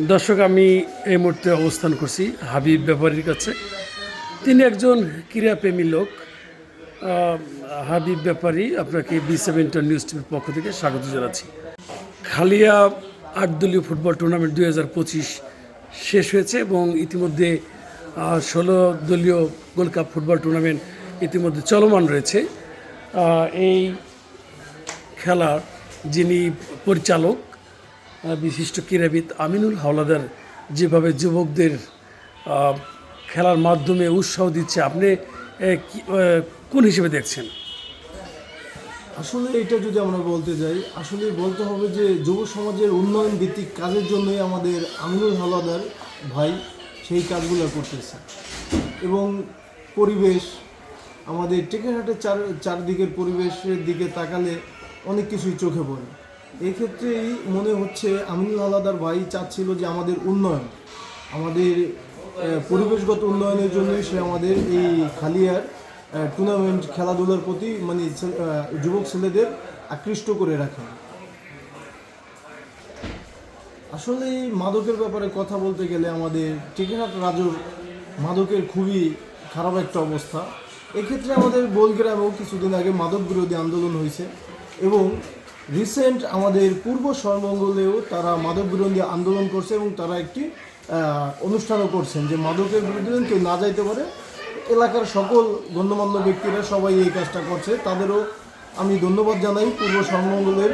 দর্শক, আমি এই মুহূর্তে অবস্থান করছি হাবিব ব্যাপারীর কাছে। তিনি একজন ক্রীড়াপ্রেমী লোক। হাবিব ব্যাপারী, আপনাকে বি সেভেন্টন নিউজ টিভির পক্ষ থেকে স্বাগত জানাচ্ছি। খালিয়া আট দলীয় ফুটবল টুর্নামেন্ট দুই হাজার পঁচিশ শেষ হয়েছে এবং ইতিমধ্যে ষোলো দলীয় গোল্ড কাপ ফুটবল টুর্নামেন্ট ইতিমধ্যে চলমান রয়েছে। এই খেলার যিনি পরিচালক বিশিষ্ট ক্রীড়াবিদ আমিনুল হাওলাদার যেভাবে যুবকদের খেলার মাধ্যমে উৎসাহ দিচ্ছে, আপনি কোন হিসেবে দেখছেন? আসলে এটা যদি আমরা বলতে যাই, আসলে বলতে হবে যে যুব সমাজের উন্নয়ন ভিত্তিক কাজের জন্যই আমাদের আমিনুল হাওলাদার ভাই সেই কাজগুলো করতেছে। এবং পরিবেশ, আমাদের টেকেরহাটের চার, চারদিকের পরিবেশের দিকে তাকালে অনেক কিছুই চোখে পড়ে। এক্ষেত্রেই মনে হচ্ছে আমিনুল হাওলাদার ভাই চাচ্ছিল যে আমাদের উন্নয়ন, আমাদের পরিবেশগত উন্নয়নের জন্যই সে আমাদের এই খালিয়ার টুর্নামেন্ট খেলাধুলার প্রতি মানে যুবক ছেলেদের আকৃষ্ট করে রাখেন আসলে মাদকের ব্যাপারে কথা বলতে গেলে আমাদের টেকেরহাট রাজুর মাদকের খুবই খারাপ একটা অবস্থা। এক্ষেত্রে আমাদের বোলগ্রামেও কিছুদিন আগে মাদক বিরোধী আন্দোলন হয়েছে এবং রিসেন্ট আমাদের পূর্ব সর্বমঙ্গলেও তারা মাদক বিরোধী আন্দোলন করছে এবং তারা একটি অনুষ্ঠানও করছেন যে মাদকের বিরুদ্ধে কেউ না যাইতে পারে। এলাকার সকল গণ্যমান্য ব্যক্তিরা সবাই এই কাজটা করছে। তাদেরও আমি ধন্যবাদ জানাই পূর্ব সর্বমঙ্গলের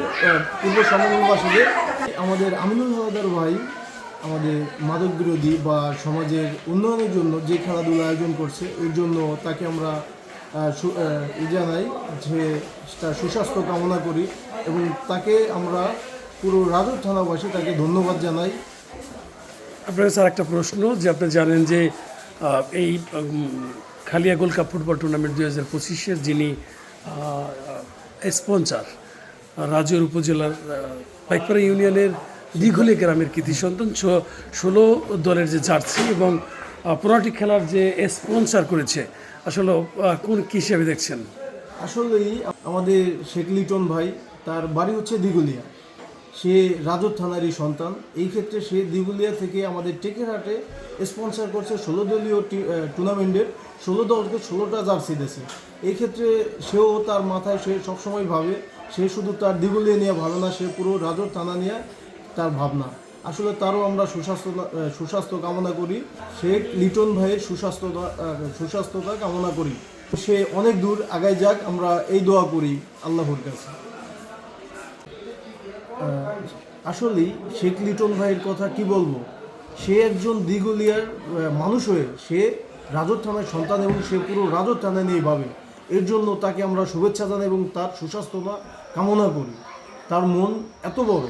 পূর্ব সর্বমঙ্গলবাসীদের আমাদের আমিনুল হাওলাদার ভাই, আমাদের মাদক বিরোধী বা সমাজের উন্নয়নের জন্য যে খেলাধুলা আয়োজন করছে, এর জন্য তাকে আমরা জানাই যে তার সুস্বাস্থ্য কামনা করি। এবং তাকে আমরা পুরো রাজর থানাবাসী তাকে ধন্যবাদ জানাই। আপনার স্যার একটা প্রশ্ন যে আপনি জানেন যে এই Khalia gold cup football tournament দুই হাজার পঁচিশের যিনি স্পন্সার রাজুর উপজেলার পাইকপাড়া ইউনিয়নের দীঘলি গ্রামের কৃতি সন্তান ছ- ষোলো দলের যে জার্সি এবং আহ, পনেরোটি খেলার যে স্পন্সার করেছে আসলে কোন কী হিসেবে দেখছেন? আসলেই আমাদের শেখ লিটন ভাই তার বাড়ি হচ্ছে দিগুলিয়া সে রাজর থানারই সন্তান। এই ক্ষেত্রে সে দিগুলিয়া থেকে আমাদের টেকেরহাটে স্পন্সর করছে ষোলো দলীয় টুর্নামেন্টের ষোলো দলকে ষোলোটা জার্সি দিয়েছে। এই ক্ষেত্রে সেও তার মাথায় সে সবসময় ভাবে, সে শুধু তার দিগুলিয়া নিয়ে ভাবে না, সে পুরো রাজর থানা নিয়ে তার ভাবনা। আসলে তারও আমরা সুস্বাস্থ্য সুস্বাস্থ্য কামনা করি। শেখ লিটন ভাইয়ের সুস্বাস্থ্যতা সুস্বাস্থ্যতা কামনা করি। সে অনেক দূর আগায় যাক, আমরা এই দোয়া করি আল্লাহর কাছে। আসলেই শেখ লিটন ভাইয়ের কথা কি বলব? সে একজন দিগুলিয়ার মানুষ হয়ে সে রাজর থানার সন্তান এবং সে পুরো রাজর থানা নিয়ে ভাবে। এর জন্য তাকে আমরা শুভেচ্ছা জানাই এবং তার সুস্বাস্থ্যতা কামনা করি। তার মন এত বড়